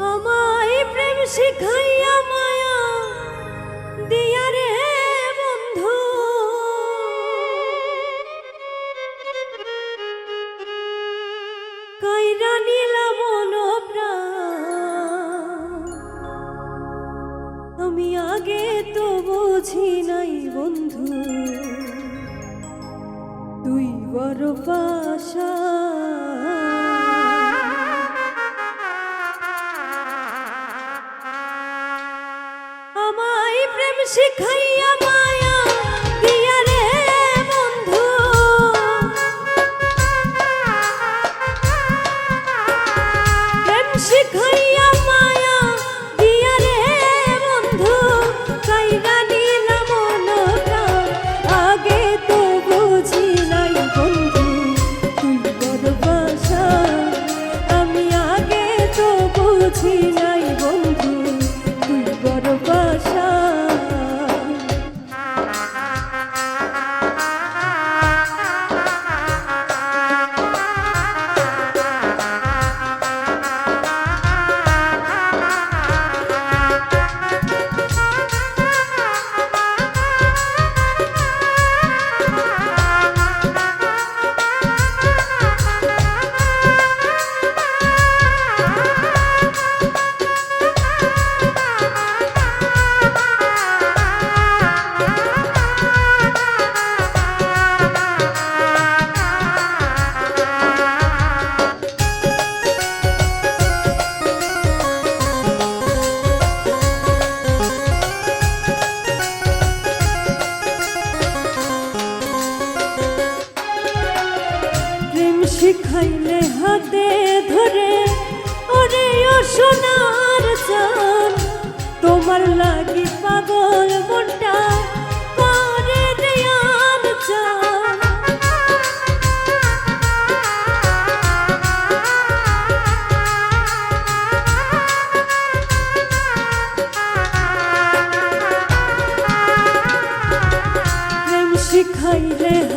আমায় প্রেম শিখাইয়া মায়া দিয়া রে বন্ধু। কইরা নীলা মন আমি আগে তো বুঝি নাই বন্ধু। তুই বড় শিখাইলে হাতে ধরে ওরে ও সোনার চান তোমার লাগি পাগল মনটা করে দেয়াল শিখাইলে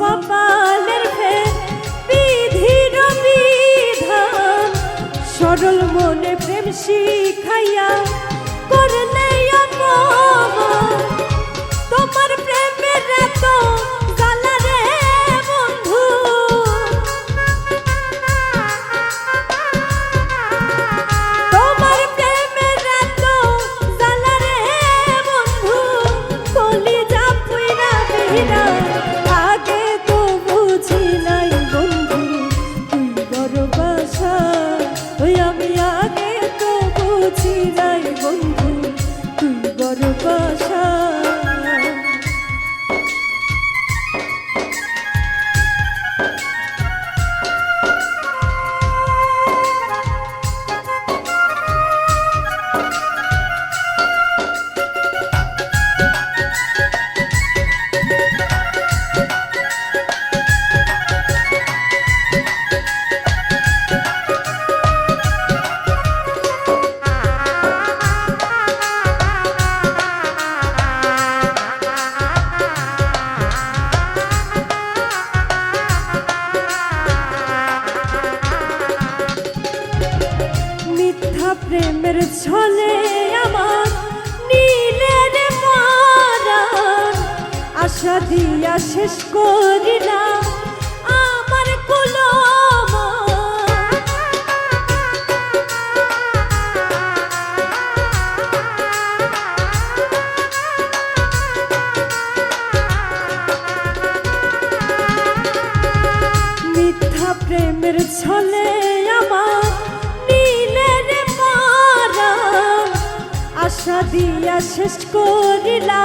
কপালের ফে বিধির বিধান। সরল মনে প্রেম শিখাইয়া করলে অপমান। তোমার প্রেমের এত আশা দিয়া শেষ করিলা আমার কুলম। মিথ্যা প্রেমের ছলে আশা দিয়া শেষ করিলা